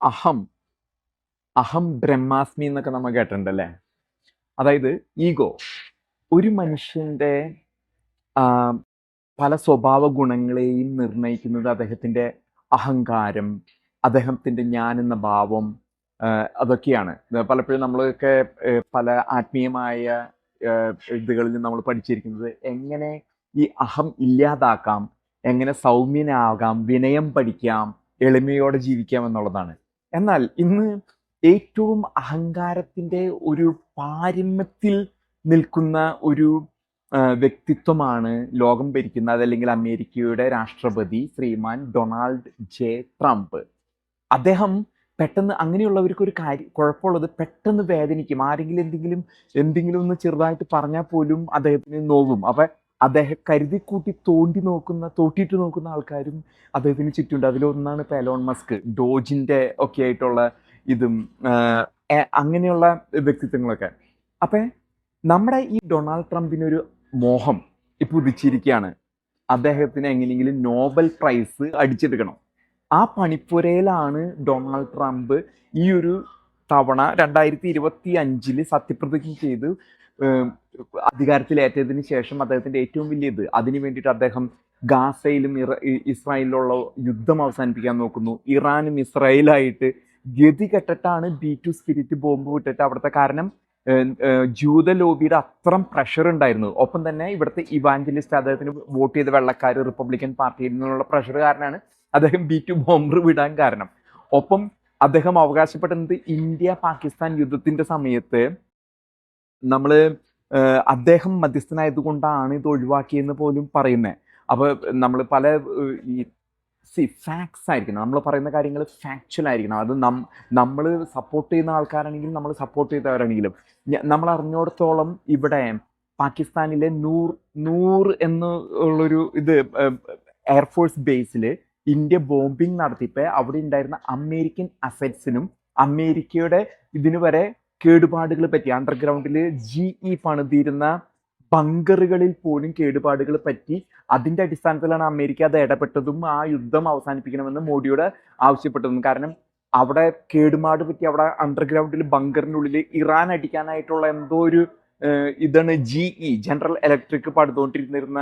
അഹം അഹം ബ്രഹ്മാസ്മി എന്നൊക്കെ നമ്മൾ കേട്ടിട്ടുണ്ടല്ലേ? അതായത് ഈഗോ ഒരു മനുഷ്യന്റെ പല സ്വഭാവ ഗുണങ്ങളെയും നിർണയിക്കുന്നത് അദ്ദേഹത്തിന്റെ അഹങ്കാരം അദ്ദേഹത്തിന്റെ ഞാൻ എന്ന ഭാവം അതൊക്കെയാണ്. പലപ്പോഴും നമ്മളൊക്കെ പല ആത്മീയമായ ഇതുകളിൽ നമ്മൾ പഠിച്ചിരിക്കുന്നത് എങ്ങനെ ഈ അഹം ഇല്ലാതാക്കാം എങ്ങനെ സൗമ്യനാകാം വിനയം പഠിക്കാം എളിമയോടെ ജീവിക്കാം എന്നുള്ളതാണ്. എന്നാൽ ഇന്ന് ഏറ്റവും അഹങ്കാരത്തിന്റെ ഒരു പാരമ്യത്തിൽ നിൽക്കുന്ന ഒരു വ്യക്തിത്വമാണ് ലോകം ഭരിക്കുന്ന അതല്ലെങ്കിൽ അമേരിക്കയുടെ രാഷ്ട്രപതി ശ്രീമാൻ ഡൊണാൾഡ് ജെ ട്രംപ്. അദ്ദേഹം പെട്ടെന്ന് അങ്ങനെയുള്ളവർക്ക് ഒരു കാര്യം കുഴപ്പമുള്ളത് പെട്ടെന്ന് വേദനിക്കും. ആരെങ്കിലും എന്തെങ്കിലും എന്തെങ്കിലും ഒന്ന് ചെറുതായിട്ട് പറഞ്ഞാൽ പോലും അദ്ദേഹത്തിന് നോവും. അപ്പൊ അദ്ദേഹം കരുതി കൂട്ടി തോണ്ടി നോക്കുന്ന തോട്ടിയിട്ട് നോക്കുന്ന ആൾക്കാരും അദ്ദേഹത്തിന് ചുറ്റുണ്ട് അതിലൊന്നാണ് പെലോൺ മസ്ക് ഡോജിന്റെ ഒക്കെ ആയിട്ടുള്ള ഇതും അങ്ങനെയുള്ള വ്യക്തിത്വങ്ങളൊക്കെ. അപ്പം നമ്മുടെ ഈ ഡൊണാൾഡ് ട്രംപിനൊരു മോഹം ഇപ്പൊ ഉദിച്ചിരിക്കുകയാണ്. അദ്ദേഹത്തിന് എങ്ങനെയെങ്കിലും നോബൽ പ്രൈസ് അടിച്ചെടുക്കണം. ആ പണിപ്പുരയിലാണ് ഡൊണാൾഡ് ട്രംപ് ഈ ഒരു തവണ രണ്ടായിരത്തി ഇരുപത്തി അഞ്ചിൽ സത്യപ്രതിജ്ഞ ചെയ്ത് അധികാരത്തിലേറ്റതിന് ശേഷം അദ്ദേഹത്തിന്റെ ഏറ്റവും വലിയ ഇത്. അതിനു വേണ്ടിയിട്ട് അദ്ദേഹം ഗാസയിലും ഇറ- ഇസ്രായേലിലുള്ള യുദ്ധം അവസാനിപ്പിക്കാൻ നോക്കുന്നു. ഇറാനും ഇസ്രായേലായിട്ട് ഗതി കെട്ടിട്ടാണ് ബി ടു സ്പിരിറ്റ് ബോംബ് വിട്ടിട്ട് അവിടുത്തെ കാരണം ജൂത ലോബിയുടെ അത്രം പ്രഷർ ഉണ്ടായിരുന്നു. ഒപ്പം തന്നെ ഇവിടുത്തെ ഇവാഞ്ചലിസ്റ്റ് അദ്ദേഹത്തിന് വോട്ട് ചെയ്ത വെള്ളക്കാർ റിപ്പബ്ലിക്കൻ പാർട്ടിയിൽ നിന്നുള്ള പ്രഷർ കാരണമാണ് അദ്ദേഹം ബി ടു ബോംബർ വിടാൻ കാരണം. ഒപ്പം അദ്ദേഹം അവകാശപ്പെടുന്നത് ഇന്ത്യ പാകിസ്ഥാൻ യുദ്ധത്തിന്റെ സമയത്ത് നമ്മൾ ഏഹ്, അദ്ദേഹം മധ്യസ്ഥനായതുകൊണ്ടാണ് ഇത് ഒഴിവാക്കിയെന്ന് പോലും പറയുന്നത് അപ്പോൾ നമ്മൾ പല ഈ സി ഫാക്ട്സ് ആയിരിക്കണം. നമ്മൾ പറയുന്ന കാര്യങ്ങൾ ഫാക്ച്വൽ ആയിരിക്കണം. അത് നം നമ്മൾ സപ്പോർട്ട് ചെയ്യുന്ന ആൾക്കാരാണെങ്കിലും നമ്മൾ സപ്പോർട്ട് ചെയ്തവരാണെങ്കിലും. നമ്മൾ അറിഞ്ഞിടത്തോളം ഇവിടെ പാകിസ്ഥാനിലെ നൂർ നൂർ എന്നുള്ളൊരു ഇത് എയർഫോഴ്സ് ബേസിൽ ഇന്ത്യ ബോംബിംഗ് നടത്തിയപ്പോൾ അവിടെ ഉണ്ടായിരുന്ന അമേരിക്കൻ അസറ്റ്സിനും അമേരിക്കയുടെ ഇതിനു വരെ കേടുപാടുകൾ പറ്റി അണ്ടർഗ്രൗണ്ടിൽ ജി ഇ പണിതിരുന്ന ബങ്കറുകളിൽ പോലും കേടുപാടുകൾ പറ്റി അതിന്റെ അടിസ്ഥാനത്തിലാണ് അമേരിക്ക അത് ഇടപെട്ടതും ആ യുദ്ധം അവസാനിപ്പിക്കണമെന്ന് മോഡിയോട് ആവശ്യപ്പെട്ടതും. കാരണം അവിടെ കേടുപാട് പറ്റി അവിടെ അണ്ടർഗ്രൗണ്ടിൽ ബങ്കറിനുള്ളിൽ ഇറാൻ അടിക്കാനായിട്ടുള്ള എന്തോ ഒരു ഇതാണ് ജി ഇ ജനറൽ ഇലക്ട്രിക് പടുത്തുകൊണ്ടിരുന്നിരുന്ന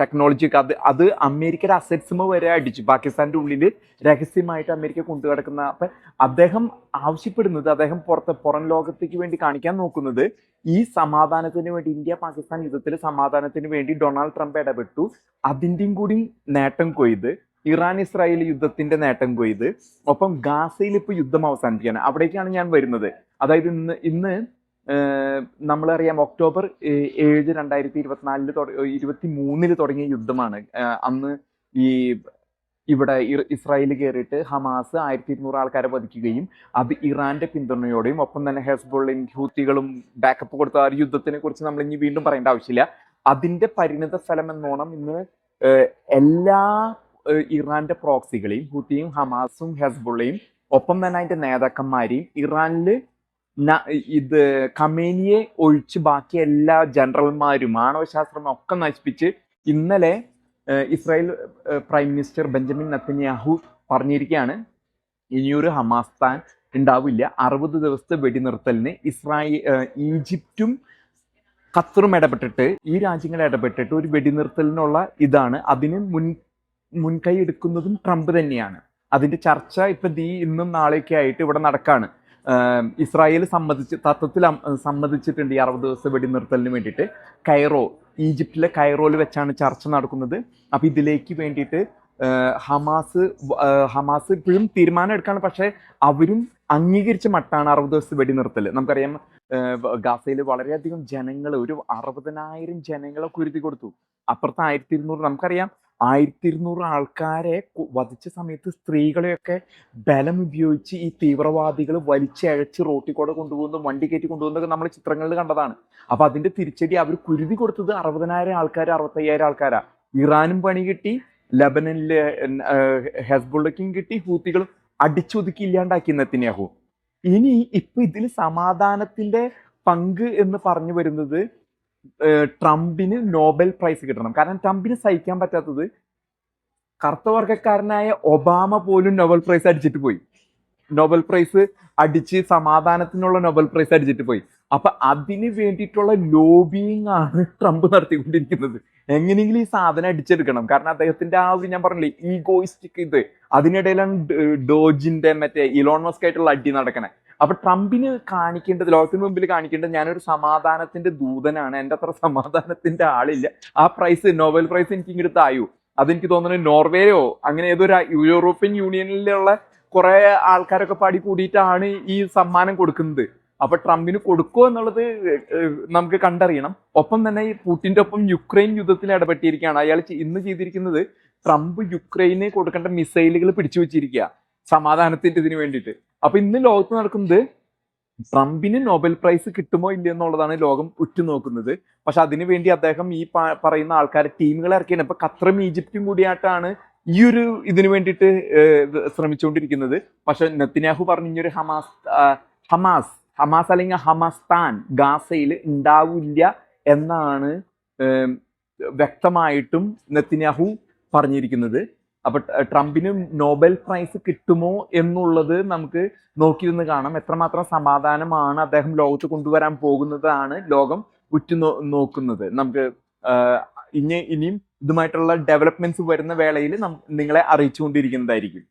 ടെക്നോളജി അത് അത് അമേരിക്കയുടെ അസറ്റ്സുമ വരെ അടിച്ചു. പാകിസ്ഥാന്റെ ഉള്ളിൽ രഹസ്യമായിട്ട് അമേരിക്ക കൊണ്ടു കിടക്കുന്ന അപ്പൊ അദ്ദേഹം ആവശ്യപ്പെടുന്നത് അദ്ദേഹം പുറത്ത് പുറം ലോകത്തേക്ക് വേണ്ടി കാണിക്കാൻ നോക്കുന്നത് ഈ സമാധാനത്തിന് വേണ്ടി ഇന്ത്യ പാകിസ്ഥാൻ യുദ്ധത്തിൽ സമാധാനത്തിന് വേണ്ടി ഡൊണാൾഡ് ട്രംപ് ഇടപെട്ടു. അതിന്റെയും കൂടി നേട്ടം കൊയ്ത് ഇറാൻ ഇസ്രായേൽ യുദ്ധത്തിന്റെ നേട്ടം കൊയ്ത്. ഒപ്പം ഗാസയിൽ ഇപ്പൊ യുദ്ധം അവസാനിപ്പിക്കുകയാണ്. അവിടേക്കാണ് ഞാൻ വരുന്നത്. അതായത് ഇന്ന് ഇന്ന് നമ്മളറിയാം ഒക്ടോബർ ഏഴ് രണ്ടായിരത്തി ഇരുപത്തിനാലിൽ ഇരുപത്തി മൂന്നിൽ തുടങ്ങിയ യുദ്ധമാണ്. അന്ന് ഈ ഇവിടെ ഇസ്രായേൽ കയറിയിട്ട് ഹമാസ് ആയിരത്തി ഇരുന്നൂറ് ആൾക്കാരെ വധിക്കുകയും അത് ഇറാന്റെ പിന്തുണയോടെയും ഒപ്പം തന്നെ ഹെസ്ബോളിൻ ഹൂത്തികളും ബാക്കപ്പ് കൊടുത്ത ആ ഒരു യുദ്ധത്തിനെ കുറിച്ച് നമ്മൾ ഇനി വീണ്ടും പറയേണ്ട ആവശ്യമില്ല. അതിന്റെ പരിണിത ഫലം എന്നോണം ഇന്ന് എല്ലാ ഇറാന്റെ പ്രോക്സികളെയും ഹൂത്തിയും ഹമാസും ഹെസ്ബുള്ളയും ഒപ്പം തന്നെ അതിന്റെ നേതാക്കന്മാരെയും ഇറാനിൽ ന- ഇത് കമേനിയെ ഒഴിച്ച് ബാക്കി എല്ലാ ജനറൽമാരും ആണവശാസ്ത്രം ഒക്കെ നശിപ്പിച്ച് ഇന്നലെ Israel prime minister Benjamin Netanyahu പറഞ്ഞിരിക്കുകയാണ് ഇനിയൊരു ഹമാസ് താൻ ഉണ്ടാവില്ല അറുപത് ദിവസത്തെ വെടിനിർത്തലിന് ഇസ്രായേൽ ഈജിപ്തും ഖത്തറും ഇടപെട്ടിട്ട് ഈ രാജ്യങ്ങൾ ഇടപെട്ടിട്ട് ഒരു വെടിനിർത്തലിനുള്ള ഇതാണ്. അതിന് മുൻ മുൻകൈ എടുക്കുന്നതും ട്രംപ് തന്നെയാണ്. അതിന്റെ ചർച്ച ഇപ്പൊ ദീ ഇന്നും നാളെയൊക്കെ ആയിട്ട് ഇവിടെ നടക്കാണ്. ഇസ്രായേൽ സംബന്ധിച്ച് തത്വത്തിൽ സംബന്ധിച്ചിട്ടുണ്ട് ഈ അറുപത് ദിവസം വെടിനിർത്തലിന് വേണ്ടിയിട്ട്. കൈറോ ഈജിപ്തിലെ കൈറോയിൽ വെച്ചാണ് ചർച്ച നടക്കുന്നത്. അപ്പം ഇതിലേക്ക് വേണ്ടിയിട്ട് ഹമാസ് ഹമാസ് ഇപ്പോഴും തീരുമാനം എടുക്കാണ്. പക്ഷെ അവരും അംഗീകരിച്ച മട്ടാണ് അറുപത് ദിവസത്തെ വെടിനിർത്തൽ. നമുക്കറിയാം ഗാസയിൽ വളരെയധികം ജനങ്ങൾ ഒരു അറുപതിനായിരം ജനങ്ങളെ കുരുതി കൊടുത്തു. അപ്പുറത്ത് ആയിരത്തി ഇരുന്നൂറ് നമുക്കറിയാം ആയിരത്തി ഇരുന്നൂറ് ആൾക്കാരെ വധിച്ച സമയത്ത് സ്ത്രീകളെയൊക്കെ ബലം ഉപയോഗിച്ച് ഈ തീവ്രവാദികൾ വലിച്ചഴച്ച് റോട്ടിൽ കൂടെ കൊണ്ടുപോകുന്ന വണ്ടി കയറ്റി കൊണ്ടുപോകുന്നതൊക്കെ നമ്മൾ ചിത്രങ്ങളിൽ കണ്ടതാണ്. അപ്പൊ അതിന്റെ തിരിച്ചടി അവർ കുരുതി കൊടുത്തത് അറുപതിനായിരം ആൾക്കാർ അറുപത്തയ്യായിരം ആൾക്കാരാ. ഇറാനും പണി കിട്ടി ലബനനിലെ ഹെസ്ബുള്ളക്കും കിട്ടി ഹൂത്തികളും അടിച്ചൊതുക്കി ഇല്ലാണ്ടാക്കി നെത്തന്യാഹു ഇനി ഇപ്പൊ ഇതിൽ സമാധാനത്തിന്റെ പങ്ക് എന്ന് പറഞ്ഞു വരുന്നത് ട്രംപിന് നോബൽ പ്രൈസ് കിട്ടണം. കാരണം ട്രംപിന് സഹിക്കാൻ പറ്റാത്തത് കറുത്ത വർഗക്കാരനായ ഒബാമ പോലും നോബൽ പ്രൈസ് അടിച്ചിട്ട് പോയി. നോബൽ പ്രൈസ് അടിച്ച് സമാധാനത്തിനുള്ള നോബൽ പ്രൈസ് അടിച്ചിട്ട് പോയി. അപ്പൊ അതിന് വേണ്ടിയിട്ടുള്ള ലോബിയിങ് ആണ് ട്രംപ് നടത്തിക്കൊണ്ടിരിക്കുന്നത്. എങ്ങനെയെങ്കിലും ഈ സാധനം അടിച്ചെടുക്കണം. കാരണം അദ്ദേഹത്തിന്റെ ആ ഒരു ഞാൻ പറഞ്ഞില്ലേ ഈഗോയിസ്റ്റിക് ഇത്. അതിനിടയിലാണ് ഡോജിന്റെ മറ്റേ ഇലോൺ മസ്ക് ആയിട്ടുള്ള അടി നടക്കണേ. അപ്പൊ ട്രംപിന് കാണിക്കേണ്ടത് ലോകത്തിന് മുമ്പിൽ കാണിക്കേണ്ടത് ഞാനൊരു സമാധാനത്തിന്റെ ദൂതനാണ്. എന്റെ അത്ര സമാധാനത്തിന്റെ ആളില്ല. ആ പ്രൈസ് നോബൽ പ്രൈസ് എനിക്ക് ഇങ്ങോട്ട് ആയു അതെനിക്ക് തോന്നുന്നു നോർവേയോ അങ്ങനെ ഏതോ യൂറോപ്യൻ യൂണിയനിലുള്ള കുറെ ആൾക്കാരൊക്കെ പാടി കൂടിയിട്ടാണ് ഈ സമ്മാനം കൊടുക്കുന്നത്. അപ്പൊ ട്രംപിന് കൊടുക്കുമോ എന്നുള്ളത് നമുക്ക് കണ്ടറിയണം. ഒപ്പം തന്നെ ഈ പുട്ടിന്റെ ഒപ്പം യുക്രൈൻ യുദ്ധത്തിൽ ഇടപെട്ടിരിക്കുകയാണ്. അയാൾ ഇന്ന് ചെയ്തിരിക്കുന്നത് ട്രംപ് യുക്രൈന് കൊടുക്കേണ്ട മിസൈലുകൾ പിടിച്ചു വെച്ചിരിക്കുക സമാധാനത്തിന്റെ ഇതിന് വേണ്ടിയിട്ട്. അപ്പൊ ഇന്ന് ലോകത്ത് നടക്കുന്നത് ട്രംപിന് നോബൽ പ്രൈസ് കിട്ടുമോ ഇല്ലയോ എന്നുള്ളതാണ് ലോകം ഉറ്റുനോക്കുന്നത്. പക്ഷെ അതിനു വേണ്ടി അദ്ദേഹം ഈ പറയുന്ന ആൾക്കാരെ ടീമുകളെ ഇറക്കിയാണ്. ഇപ്പൊ ഖത്തറും ഈജിപ്തും കൂടിയായിട്ടാണ് ഈ ഒരു ഇതിനു വേണ്ടിയിട്ട് ശ്രമിച്ചുകൊണ്ടിരിക്കുന്നത്. പക്ഷെ നെത്തിനാഹു പറഞ്ഞു ഇനിയൊരു ഹമാസ് ഹമാസ് ഹമാസ് അല്ലെങ്കിൽ ഹമാസ്താൻ ഗാസയിൽ ഉണ്ടാവില്ല എന്നാണ് വ്യക്തമായിട്ടും നെത്തിനാഹു പറഞ്ഞിരിക്കുന്നത്. അപ്പൊ ട്രംപിന് നോബൽ പ്രൈസ് കിട്ടുമോ എന്നുള്ളത് നമുക്ക് നോക്കിയിരുന്ന് കാണാം. എത്രമാത്രം സമാധാനമാണ് അദ്ദേഹം ലോകത്ത് കൊണ്ടുവരാൻ പോകുന്നതാണ് ലോകം ഉറ്റു നോക്കുന്നത്. നമുക്ക് ഇനി ഇനിയും ഇതുമായിട്ടുള്ള ഡെവലപ്മെന്റ്സ് വരുന്ന വേളയിൽ നിങ്ങളെ അറിയിച്ചുകൊണ്ടിരിക്കുന്നതായിരിക്കും.